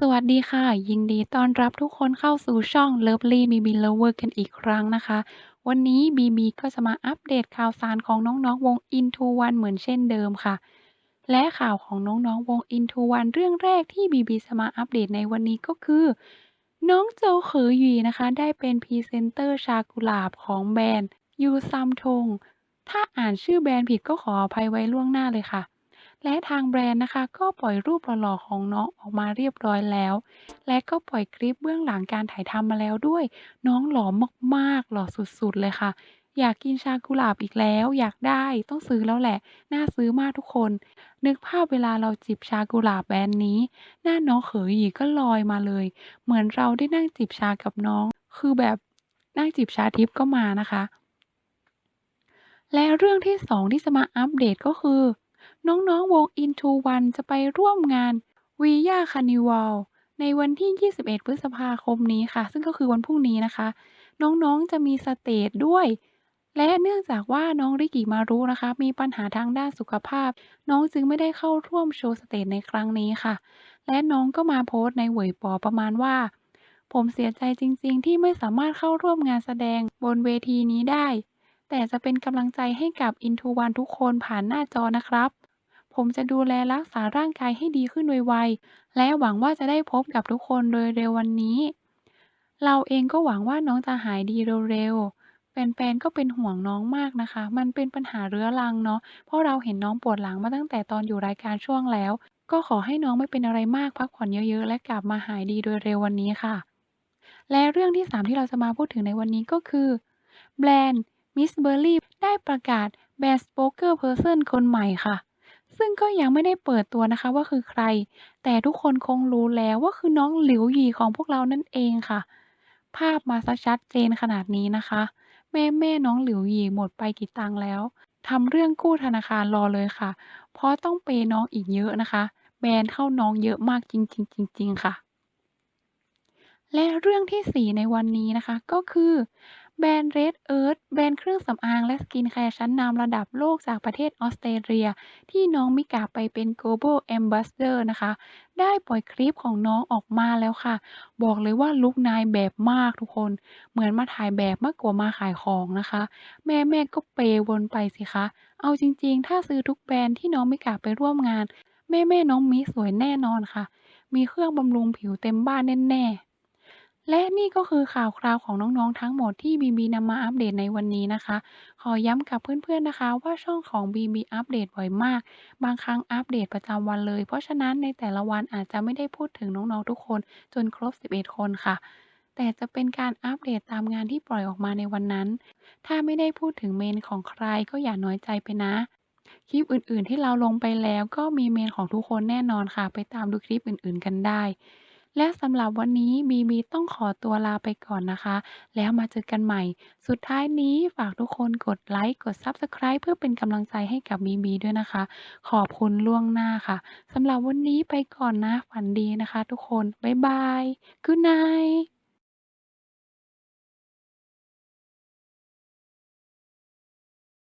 สวัสดีค่ะ ยินดีต้อนรับทุกคนเข้าสู่ช่อง Lovely BB Lover กันอีกครั้งนะคะ วันนี้ BB ก็จะมาอัปเดตข่าวสารของน้องๆ วง Into One เหมือนเช่นเดิมค่ะ และข่าวของน้องๆ วง Into One เรื่องแรกที่ BB จะมาอัปเดตในวันนี้ก็คือ น้องโจเขอหยีนะคะ ได้เป็นพรีเซนเตอร์ชากุหลาบของแบรนด์ยูซัมทงถ้าอ่านชื่อแบรนด์ผิดก็ขออภัยไว้ล่วงหน้าเลยค่ะ และทางแบรนด์นะคะ ก็ปล่อยรูปหล่อๆของน้องออกมาเรียบร้อยแล้ว และก็ปล่อยคลิปเบื้องหลังการถ่ายทำมาแล้วด้วย น้องหล่อมากๆ หล่อสุดๆเลยค่ะ อยากกินชากุหลาบอีกแล้ว อยากได้ต้องซื้อแล้วแหละ น่าซื้อมากทุกคน นึกภาพเวลาเราจิบชากุหลาบแบรนด์นี้ หน้าน้องเขอหยีก็ลอยมาเลย เหมือนเราได้นั่งจิบชากับน้อง คือแบบนั่งจิบชาทิพย์ก็มานะคะ และเรื่องที่2ที่จะมาอัปเดตก็คือ น้อง ๆ วง Into One จะไปร่วมงาน VIA Carnival ในวันที่ 21 พฤษภาคมนี้ค่ะ ซึ่งก็คือวันพรุ่งนี้นะคะ น้องๆ จะมีสเตจด้วย และเนื่องจากว่าน้องริกิมารุนะคะ มีปัญหาทางด้านสุขภาพ น้องจึงไม่ได้เข้าร่วมโชว์สเตจในครั้งนี้ค่ะ และน้องก็มาโพสต์ในเหวยปอประมาณว่า ผมเสียใจจริง ๆ ที่ไม่สามารถเข้าร่วมงานแสดงบนเวทีนี้ได้ แต่จะเป็นกำลังใจให้กับ Into One ทุกคนผ่านหน้าจอนะครับ ผมจะดูแลรักษาร่างกายให้ดีขึ้นไวๆ และหวังว่าจะได้พบกับทุกคนโดยเร็ววันนี้ เราเองก็หวังว่าน้องจะหายดีเร็วๆ แฟนๆ ก็เป็นห่วงน้องมากนะคะ มันเป็นปัญหาเรื้อรังเนาะ เพราะเราเห็นน้องปวดหลังมาตั้งแต่ตอนอยู่รายการช่วงแล้ว ก็ขอให้น้องไม่เป็นอะไรมากพักผ่อนเยอะๆ และกลับมาหายดีโดยเร็ววันนี้ค่ะ และเรื่องที่ 3 ที่เราจะมาพูดถึงในวันนี้ก็คือ แบรนด์ Miss Berry ได้ประกาศแบรนด์ Spokesperson คนใหม่ค่ะ ซึ่งก็ยังไม่ได้เปิดตัวนะคะว่าคือใคร แต่ทุกคนคงรู้แล้วว่าคือน้องหลิวหยีของพวกเรานั่นเองค่ะ ภาพมาซะชัดเจนขนาดนี้นะคะ แม่ๆน้องหลิวหยีหมดไปกี่ตังแล้ว ทำเรื่องกู้ธนาคารรอเลยค่ะ เพราะต้องเพย์น้องอีกเยอะนะคะ แบรนด์เข้าน้องเยอะมากจริงๆจริงๆค่ะ และเรื่องที่ 4 ในวันนี้นะคะ ก็คือ แบรนด์ Red Earth แบรนด์เครื่องสำอางและสกินแคร์ชั้นนำระดับโลกจากประเทศออสเตรเลีย ที่น้องมิกาไปเป็น Global Ambassador นะคะ ได้ปล่อยคลิปของน้องออกมาแล้วค่ะ บอกเลยว่าลุกนายแบบมากทุกคน เหมือนมาถ่ายแบบมากกว่ามาขายของนะคะ แม่ๆก็เพย์วนไปสิคะ เอาจริงๆ ถ้าซื้อทุกแบรนด์ที่น้องมิกาไปร่วมงาน แม่ๆน้องมิสวยแน่นอนค่ะ มีเครื่องบำรุงผิวเต็มบ้านแน่ๆ และนี่ก็คือข่าวคราวของน้อง ๆ ทั้งหมดที่ BB นำมาอัปเดตในวันนี้นะคะ ขอย้ำกับเพื่อน ๆ นะคะว่าช่องของ BB อัปเดตบ่อยมาก บางครั้งอัปเดตประจำวันเลย เพราะฉะนั้นในแต่ละวันอาจจะไม่ได้พูดถึงน้อง ๆ ทุกคนจนครบ 11 คนค่ะ แต่จะเป็นการอัปเดตตามงานที่ปล่อยออกมาในวันนั้น ถ้าไม่ได้พูดถึง Main ของใครก็อย่าน้อยใจไปนะ คลิปอื่นๆ ที่เราลงไปแล้วก็มี Main ของทุกคนแน่นอนค่ะ ไปตามดูคลิปอื่นๆ กันได้ และสำหรับวันนี้บีบีต้องขอตัวลาไปก่อนนะคะ แล้วมาเจอกันใหม่ สุดท้ายนี้ฝากทุกคนกดไลค์ กด Subscribe เพื่อเป็นกำลังใจให้กับบีบีด้วยนะคะ ขอบคุณล่วงหน้าค่ะสำหรับวันนี้ไปก่อนนะ ฝันดีนะคะทุกคน บ๊ายบาย Good night